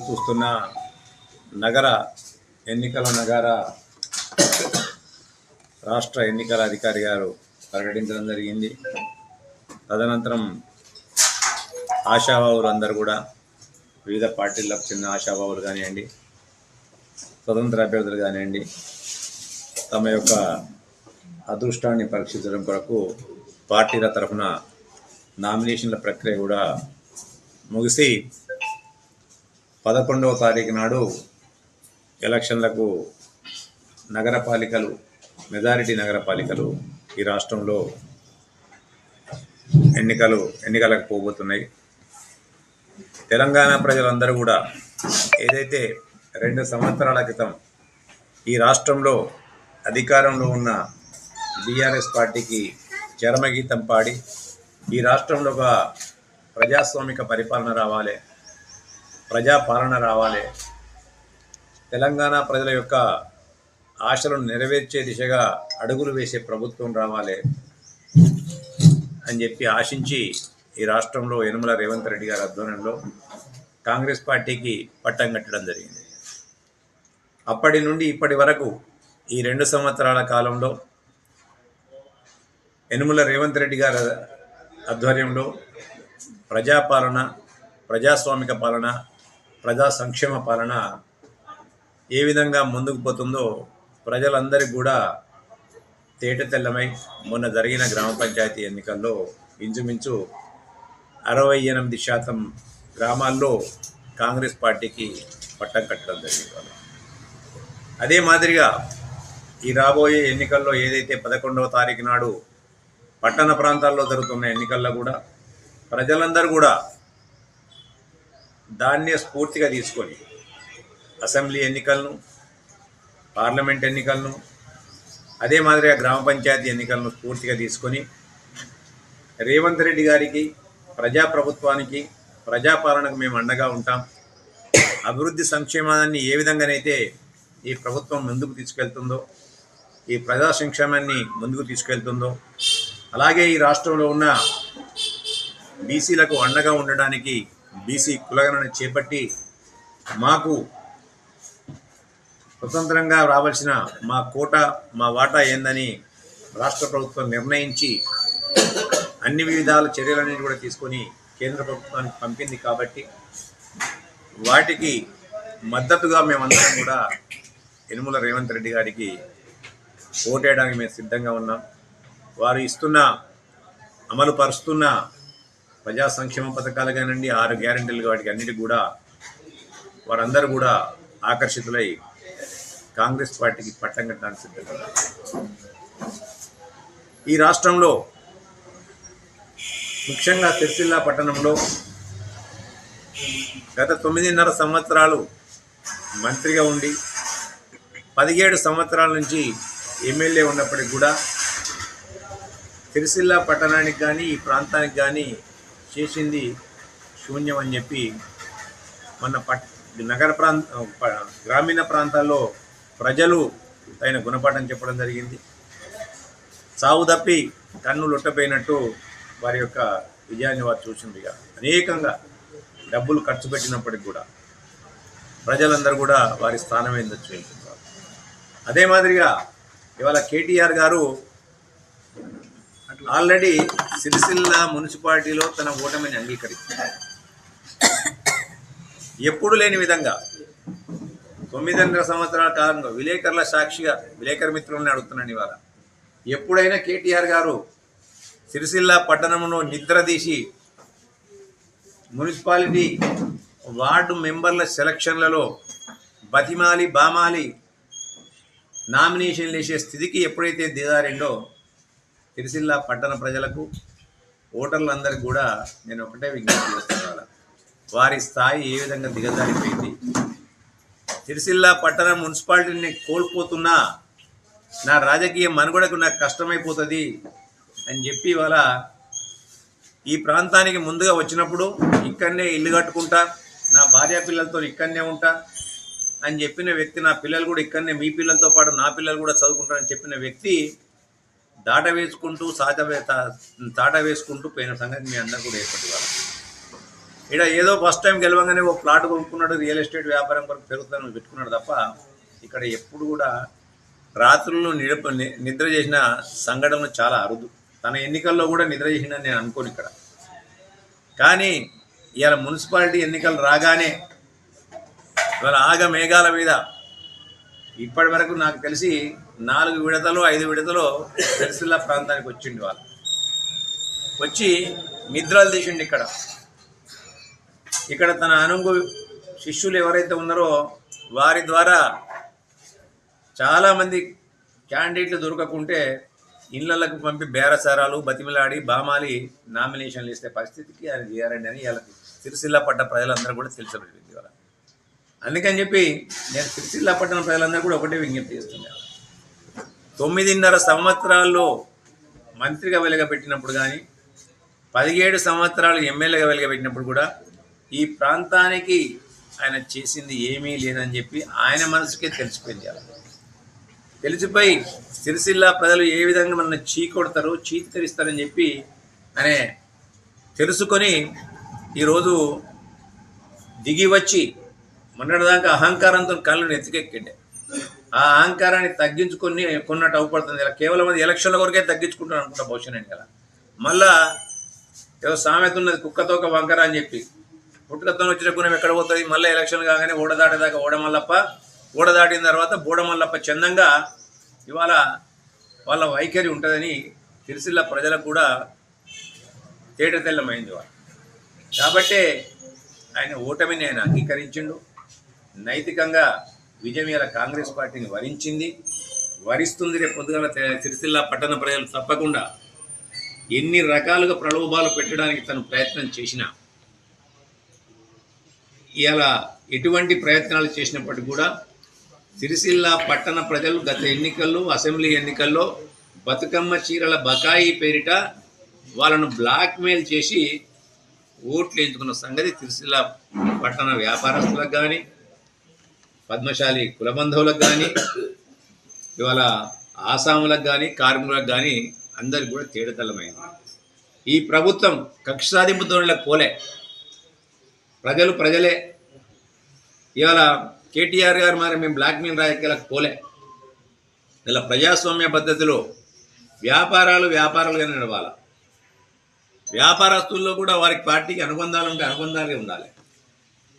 చూస్తున్న నగర ఎన్నికల నగర రాష్ట్ర ఎన్నికల అధికారి గారు ప్రకటించడం జరిగింది. తదనంతరం ఆశాబాబులు అందరూ కూడా వివిధ పార్టీలకు చెందిన ఆశాబాబులు కానివ్వండి స్వతంత్ర అభ్యర్థులు కానివ్వండి తమ యొక్క అదృష్టాన్ని పరీక్షించడం కొరకు పార్టీల తరఫున నామినేషన్ల ప్రక్రియ కూడా ముగిసి పదకొండవ తారీఖు నాడు ఎలక్షన్లకు నగరపాలికలు మెజారిటీ నగరపాలికలు ఈ రాష్ట్రంలో ఎన్నికలు ఎన్నికలకు పోబోతున్నాయి. తెలంగాణ ప్రజలందరూ కూడా ఏదైతే రెండు సంవత్సరాల క్రితం ఈ రాష్ట్రంలో అధికారంలో ఉన్న బీఆర్ఎస్ పార్టీకి చరమగీతం పాడి ఈ రాష్ట్రంలో ఒక ప్రజాస్వామిక పరిపాలన రావాలి ప్రజాపాలన రావాలి. తెలంగాణ ప్రజల యొక్క ఆశలను నెరవేర్చే దిశగా అడుగులు వేసే ప్రభుత్వం రావాలి అని చెప్పి ఆశించి ఈ రాష్ట్రంలో యనుమల రేవంత్ రెడ్డి గారి ఆధ్వర్యంలో కాంగ్రెస్ పార్టీకి పట్టం కట్టడం జరిగింది. అప్పటి నుండి ఇప్పటి వరకు ఈ రెండు సంవత్సరాల కాలంలో యనుమల రేవంత్ రెడ్డి గారి ఆధ్వర్యంలో ప్రజాపాలన ప్రజాస్వామిక పాలన ప్రజా సంక్షేమ పాలన ఏ విధంగా ముందుకు పోతుందో ప్రజలందరికీ కూడా తేట తెల్లమై మొన్న జరిగిన గ్రామ పంచాయతీ ఎన్నికల్లో ఇంచుమించు అరవై ఎనిమిది శాతం గ్రామాల్లో కాంగ్రెస్ పార్టీకి పట్టం కట్టడం జరిగింది. అదే మాదిరిగా ఈ రాబోయే ఎన్నికల్లో ఏదైతే పదకొండవ తారీఖు నాడు పట్టణ ప్రాంతాల్లో జరుగుతున్న ఎన్నికల్లో కూడా ప్రజలందరూ కూడా దాన్నే స్ఫూర్తిగా తీసుకొని అసెంబ్లీ ఎన్నికలను పార్లమెంట్ ఎన్నికలను అదే మాదిరిగా గ్రామ పంచాయతీ ఎన్నికలను స్ఫూర్తిగా తీసుకొని రేవంత్ రెడ్డి గారికి ప్రజాప్రభుత్వానికి ప్రజాపాలనకు మేము అండగా ఉంటాం. అభివృద్ధి సంక్షేమాన్ని ఏ విధంగానైతే ఈ ప్రభుత్వం ముందుకు తీసుకెళ్తుందో ఈ ప్రజా సంక్షేమాన్ని ముందుకు తీసుకెళ్తుందో అలాగే ఈ రాష్ట్రంలో ఉన్న బీసీలకు అండగా ఉండడానికి బీసీ కులగణన చేపట్టి మాకు స్వతంత్రంగా రావాల్సిన మా కోట మా వాటా ఏందని రాష్ట్ర ప్రభుత్వం నిర్ణయించి అన్ని విధాల చర్యలన్నీ కూడా తీసుకొని కేంద్ర ప్రభుత్వానికి పంపింది కాబట్టి వాటికి మద్దతుగా మేమందరం కూడా యనుమల రేవంత్ రెడ్డి గారికి ఓటేయడానికి మేము సిద్ధంగా ఉన్నాం. వారు ఇస్తున్న అమలు పరుస్తున్న ప్రజా సంక్షేమ పథకాలు కానివ్వండి ఆరు గ్యారంటీలు వాటికి అన్నిటి కూడా వారందరూ కూడా ఆకర్షితులై కాంగ్రెస్ పార్టీకి పట్టం కట్టడానికి సిద్ధపడ్డారు. ఈ రాష్ట్రంలో ముఖ్యంగా సిరిసిల్ల పట్టణంలో గత తొమ్మిదిన్నర సంవత్సరాలు మంత్రిగా ఉండి పదిహేడు సంవత్సరాల నుంచి ఎమ్మెల్యే ఉన్నప్పటికి కూడా సిరిసిల్ల పట్టణానికి కానీ ఈ ప్రాంతానికి కానీ చేసింది శూన్యం అని చెప్పి మన పట్ నగర ప్రాంత గ్రామీణ ప్రాంతాల్లో ప్రజలు తగిన గుణపాఠం చెప్పడం జరిగింది. చావు తప్పి కన్ను లొట్టపోయినట్టు వారి యొక్క విజయాన్ని వారు చూసిందిగా అనేకంగా డబ్బులు ఖర్చు పెట్టినప్పటికి కూడా ప్రజలందరూ కూడా వారి స్థానం ఏందో చూపించారు. అదే మాదిరిగా ఇవాళ కేటీఆర్ గారు ఆల్రెడీ సిరిసిల్ల మున్సిపాలిటీలో తన ఓటమిని అంగీకరించింది. ఎప్పుడు లేని విధంగా తొమ్మిదిన్నర సంవత్సరాల కాలంలో విలేకరుల సాక్షిగా విలేకరు మిత్రుల్ని అడుగుతున్నాను ఇవాళ ఎప్పుడైనా కేటీఆర్ గారు సిరిసిల్ల పట్టణంలో నిద్రదీసి మున్సిపాలిటీ వార్డు మెంబర్ల సెలక్షన్లలో బతిమాలి బామాలి నామినేషన్లు వేసే స్థితికి ఎప్పుడైతే దిగారిండో సిరిసిల్ల పట్టణ ప్రజలకు ఓటర్లందరికీ కూడా నేను ఒకటే విజ్ఞప్తి చేస్తున్నాను వారి స్థాయి ఏ విధంగా దిగజారిపోయింది? సిరిసిల్ల పట్టణ మున్సిపాలిటీని కోల్పోతున్నా నా రాజకీయ మనుగడకు నాకు కష్టమైపోతుంది అని చెప్పి ఇవాళ ఈ ప్రాంతానికి ముందుగా వచ్చినప్పుడు ఇక్కడనే ఇల్లు కట్టుకుంటా నా భార్య పిల్లలతో ఇక్కడనే ఉంటా అని చెప్పిన వ్యక్తి నా పిల్లలు కూడా ఇక్కడనే మీ పిల్లలతో పాటు నా పిల్లలు కూడా చదువుకుంటారని చెప్పిన వ్యక్తి దాట వేసుకుంటూ సాట తాట వేసుకుంటూ పోయిన సంగతి మీ అందరూ కూడా ఏర్పడి ఇక్కడ ఏదో ఫస్ట్ టైం గెలవగానే ఓ ప్లాట్ కొనుక్కున్నాడు రియల్ ఎస్టేట్ వ్యాపారం కొరకు పెరుగుతాను పెట్టుకున్నాడు తప్ప ఇక్కడ ఎప్పుడు కూడా రాత్రులు నిరప నిద్ర చేసిన సంఘటనలు చాలా అరుదు. తన ఎన్నికల్లో కూడా నిద్ర చేసిందని నేను అనుకోను ఇక్కడ. కానీ ఇవాళ మున్సిపాలిటీ ఎన్నికలు రాగానే ఇవాళ ఆగ మేఘాల మీద ఇప్పటి వరకు నాకు తెలిసి నాలుగు విడతలు ఐదు విడతలు సిరిసిల్ల ప్రాంతానికి వచ్చిండు వాళ్ళు. వచ్చి నిద్రలు తీసిండు ఇక్కడ. ఇక్కడ తన అనుంగు శిష్యులు ఎవరైతే ఉన్నారో వారి ద్వారా చాలామంది క్యాండిడేట్లు దొరకకుంటే ఇళ్ళలకు పంపి బేరసారాలు బతిమిలాడి బామాలి నామినేషన్లు ఇస్తే పరిస్థితికి ఆయన చేయారండి అని ఇలా సిరిసిల్ల పడ్డ ప్రజలందరూ కూడా తెలిసిపోయింది ఇవాళ. అందుకని చెప్పి నేను సిరిసిల్ల పట్టణ ప్రజలందరూ కూడా ఒకటే విజ్ఞప్తి చేస్తున్నాను తొమ్మిదిన్నర సంవత్సరాల్లో మంత్రిగా వెలగబెట్టినప్పుడు కానీ పదిహేడు సంవత్సరాలు ఎమ్మెల్యేగా వెలగబెట్టినప్పుడు కూడా ఈ ప్రాంతానికి ఆయన చేసింది ఏమీ లేదని చెప్పి ఆయన మనసుకే తెలిసిపోయింది అలా. తెలిసిపోయి సిరిసిల్ల ప్రజలు ఏ విధంగా మనల్ని చీకొడతారో చీత్కరిస్తారని చెప్పి అనే తెలుసుకొని ఈరోజు దిగి వచ్చి మొన్నటిదాకా అహంకారంతో కళ్ళు నెత్తికెక్కిండే. ఆ అహంకారాన్ని తగ్గించుకొని కొన్నట్టు అవుపడుతుంది ఇలా కేవలం అది ఎలక్షన్ల కొరకే తగ్గించుకుంటాను అనుకుంటా బహుశా నేను కదా. మళ్ళా ఏదో సామెత ఉన్నది కుక్కతో ఒక వంకర అని చెప్పి. పుట్టుకతో వచ్చిన గుణం ఎక్కడ పోతుంది? మళ్ళీ ఎలక్షన్ కాగానే ఓడదాటేదాకా ఓడమల్లప్ప ఓడదాటిన తర్వాత బోడమల్లప్ప చందంగా ఇవాళ వాళ్ళ వైఖరి ఉంటుందని సిరిసిల్ల ప్రజలకు కూడా తేట తెల్లమైంది వాళ్ళు కాబట్టే ఆయన ఓటమిని ఆయన అంగీకరించిండు. నైతికంగా విజయం ఇలా కాంగ్రెస్ పార్టీని వరించింది. వరిస్తుంది రేపు పొద్దుగల తె- సిరిసిల్ల పట్టణ ప్రజలు తప్పకుండా ఎన్ని రకాలుగా ప్రలోభాలు పెట్టడానికి తను ప్రయత్నం చేసినా ఇలా ఎటువంటి ప్రయత్నాలు చేసినప్పటికీ కూడా సిరిసిల్ల పట్టణ ప్రజలు గత ఎన్నికల్లో అసెంబ్లీ ఎన్నికల్లో బతుకమ్మ చీరల బకాయి పేరిట వాళ్ళను బ్లాక్మెయిల్ చేసి ఓట్లు ఎంచుకున్న సంగతి సిరిసిల్ల పట్టణ వ్యాపారస్తులకు కానీ పద్మశాలి కులబంధువులకు కానీ ఇవాళ ఆసాములకు కానీ కార్మికులకు కానీ అందరికి కూడా తేడతలమైంది ఈ ప్రభుత్వం కక్ష సాధింపు పోలే. ప్రజలు ప్రజలే. ఇవాళ కేటీఆర్ గారు మరి మేము బ్లాక్మెయిల్ రాజకీయాలకు పోలే. ఇలా ప్రజాస్వామ్య పద్ధతిలో వ్యాపారాలు వ్యాపారాలుగా నడవాలి. వ్యాపారస్తుల్లో కూడా వారికి పార్టీకి అనుబంధాలు ఉంటే అనుబంధాలే ఉండాలి.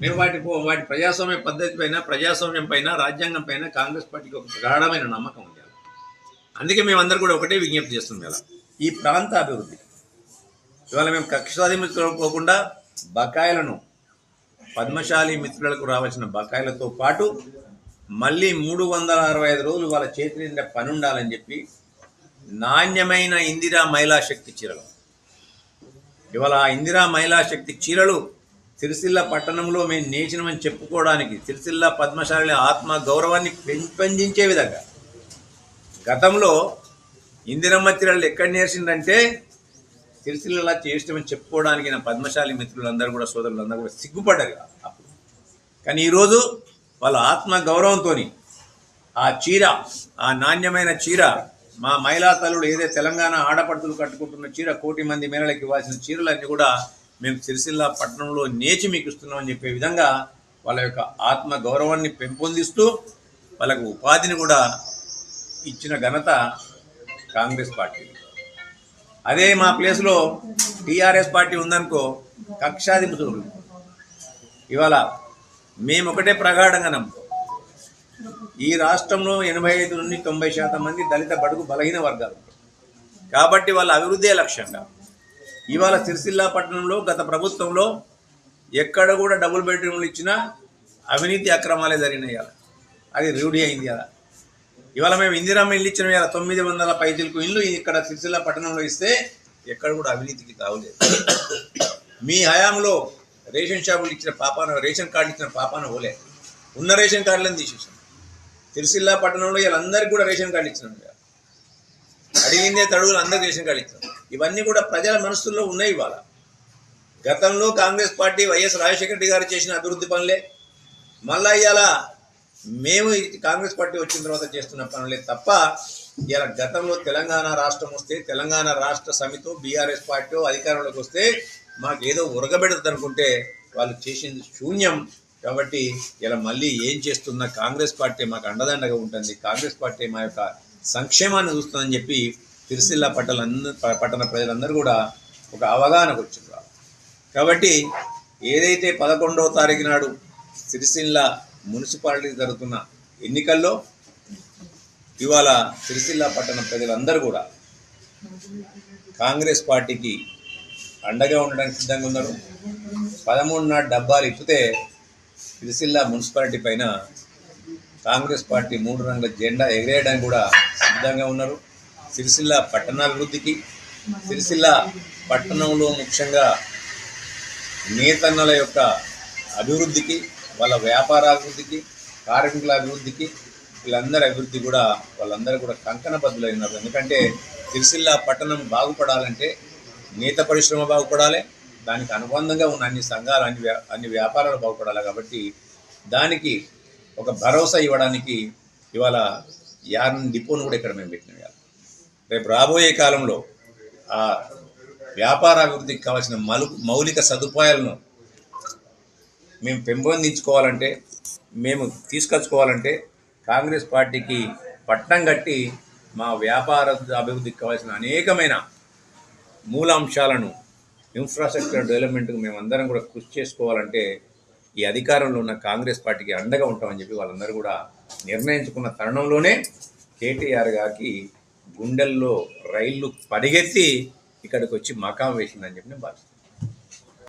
మేము వాటి వాటి ప్రజాస్వామ్య పద్ధతి పైన ప్రజాస్వామ్యం పైన రాజ్యాంగం పైన కాంగ్రెస్ పార్టీకి ఒక ప్రగాఢమైన నమ్మకం ఉంది అందుకే మేమందరూ కూడా ఒకటే విజ్ఞప్తి చేస్తున్నాం ఇలా ఈ ప్రాంత అభివృద్ధి. ఇవాళ మేము కక్షాధిమితుకోకుండా బకాయిలను పద్మశాలి మిత్రులకు రావాల్సిన బకాయిలతో పాటు మళ్ళీ మూడు వందల అరవై ఐదు రోజులు వాళ్ళ చేతి నిండా పని ఉండాలని చెప్పి నాణ్యమైన ఇందిరా మహిళా శక్తి చీరలు. ఇవాళ ఆ ఇందిరా మహిళా శక్తి చీరలు సిరిసిల్ల పట్టణంలో మేము నేచినమని చెప్పుకోవడానికి సిరిసిల్ల పద్మశాలి ఆత్మ గౌరవాన్ని పెంపొందించే విధంగా గతంలో ఇందిరమ్మ చీరలు ఎక్కడ నేర్చిందంటే సిరిసిల్లలా చేసినామని చెప్పుకోవడానికి నా పద్మశాలి మిత్రులందరూ కూడా సోదరులందరూ కూడా సిగ్గుపడ్డారు అప్పుడు. కానీ ఈరోజు వాళ్ళ ఆత్మ గౌరవంతో ఆ చీర ఆ నాణ్యమైన చీర మా మహిళా తల్లుడు ఏదైతే తెలంగాణ ఆడపడుతులు కట్టుకుంటున్న చీర కోటి మంది మేళలకు ఇవ్వాల్సిన చీరలన్నీ కూడా మేము సిరిసిల్ల పట్టణంలో నేచి మీకు ఇస్తున్నామని చెప్పే విధంగా వాళ్ళ యొక్క ఆత్మ గౌరవాన్ని పెంపొందిస్తూ వాళ్ళకు ఉపాధిని కూడా ఇచ్చిన ఘనత కాంగ్రెస్ పార్టీ. అదే మా ప్లేస్లో టీఆర్ఎస్ పార్టీ ఉందనుకో కక్షాధిపతులు. ఇవాళ మేము ఒకటే ప్రగాఢంగా నమ్ముతాం. ఈ రాష్ట్రంలో ఎనభై ఐదు నుండి తొంభై శాతం మంది దళిత బడుగు బలహీన వర్గాలు. కాబట్టి వాళ్ళ అభివృద్ధే లక్ష్యంగా. ఇవాళ సిరిసిల్లా పట్టణంలో గత ప్రభుత్వంలో ఎక్కడ కూడా డబుల్ బెడ్రూమ్లు ఇచ్చినా అవినీతి అక్రమాలే జరిగినాయి ఇవాళ. అది రూఢి అయింది అలా ఇవాళ మేము ఇందిరామ్మ ఇల్లు ఇచ్చిన ఇవాళ తొమ్మిది వందల పైచిలకు ఇల్లు ఇక్కడ సిరిసిల్ల పట్టణంలో ఇస్తే ఎక్కడ కూడా అవినీతికి తావులేదు మీ హయాంలో రేషన్ షాపులు ఇచ్చిన పాపాన రేషన్ కార్డు ఇచ్చిన పాపాన పోలే. ఉన్న రేషన్ కార్డులను తీసేసాం. సిరిసిల్ల పట్టణంలో వీళ్ళందరికీ కూడా రేషన్ కార్డు ఇచ్చినాం అడిగిందే తడుగులు అందరికి రేషన్ కార్డు ఇచ్చాం ఇవన్నీ కూడా ప్రజల మనసుల్లో ఉన్నాయి ఇవాళ. గతంలో Congress party YS Rajasekhara Reddy garu చేసిన అభివృద్ధి పనులే. మళ్ళా ఇవాళ మేము కాంగ్రెస్ పార్టీ వచ్చిన తర్వాత చేస్తున్న పనులే తప్ప ఇలా గతంలో తెలంగాణ రాష్ట్రం వస్తే తెలంగాణ రాష్ట్ర సమితో బీఆర్ఎస్ పార్టీ అధికారంలోకి వస్తే మాకు ఏదో ఉరగబెడుతుంది అనుకుంటే వాళ్ళు చేసింది శూన్యం. కాబట్టి ఇలా మళ్ళీ ఏం చేస్తున్న కాంగ్రెస్ పార్టీ మాకు అండదండగా ఉంటుంది. కాంగ్రెస్ పార్టీ మా యొక్క సంక్షేమాన్ని చూస్తుందని చెప్పి తిరుసిల్లా పట్టణ పట్టణ ప్రజలందరూ కూడా ఒక అవగాహనకు వచ్చింది కాబట్టి ఏదైతే పదకొండవ తారీఖు నాడు సిరిసిల్ల మున్సిపాలిటీ జరుగుతున్న ఎన్నికల్లో ఇవాళ సిరిసిల్ల పట్టణ ప్రజలందరూ కూడా కాంగ్రెస్ పార్టీకి అండగా ఉండడానికి సిద్ధంగా ఉన్నారు. పదమూడు నాడు డబ్బాలు ఇప్పితే సిరిసిల్ల మున్సిపాలిటీ పైన కాంగ్రెస్ పార్టీ మూడు రంగుల జెండా ఎగిరేయడానికి కూడా సిద్ధంగా ఉన్నారు. సిరిసిల్ల పట్టణాభివృద్ధికి సిరిసిల్ల పట్టణంలో ముఖ్యంగా నేతన్నల యొక్క అభివృద్ధికి వాళ్ళ వ్యాపార అభివృద్ధికి కార్మికుల అభివృద్ధికి వీళ్ళందరి అభివృద్ధి కూడా వాళ్ళందరూ కూడా కంకణబద్దులై ఉన్నారు ఎందుకంటే సిరిసిల్ల పట్టణం బాగుపడాలంటే నేత పరిశ్రమ బాగుపడాలి దానికి అనుబంధంగా ఉన్న అన్ని సంఘాలు అన్ని వ్యా అన్ని వ్యాపారాలు బాగుపడాలి కాబట్టి దానికి ఒక భరోసా ఇవ్వడానికి ఇవాళ యార్న్ డిపోను కూడా ఇక్కడ మేము పెట్టినాం రేపు రాబోయే కాలంలో ఆ వ్యాపార అభివృద్ధికి కావాల్సిన మలు మౌలిక సదుపాయాలను మేము పెంపొందించుకోవాలంటే మేము తీసుకొచ్చుకోవాలంటే కాంగ్రెస్ పార్టీకి పట్టం కట్టి మా వ్యాపార అభివృద్ధికి కావాల్సిన అనేకమైన మూలాంశాలను ఇన్ఫ్రాస్ట్రక్చర్ డెవలప్మెంట్కి మేమందరం కూడా కృషి చేసుకోవాలంటే ఈ అధికారంలో ఉన్న కాంగ్రెస్ పార్టీకి అండగా ఉంటామని చెప్పి వాళ్ళందరూ కూడా నిర్ణయించుకున్న తరుణంలోనే కేటీఆర్ గారికి గుండెల్లో రైళ్ళు పరిగెత్తి ఇక్కడికి వచ్చి మకాం వేసిందని చెప్పి నేను భావిస్తున్నాను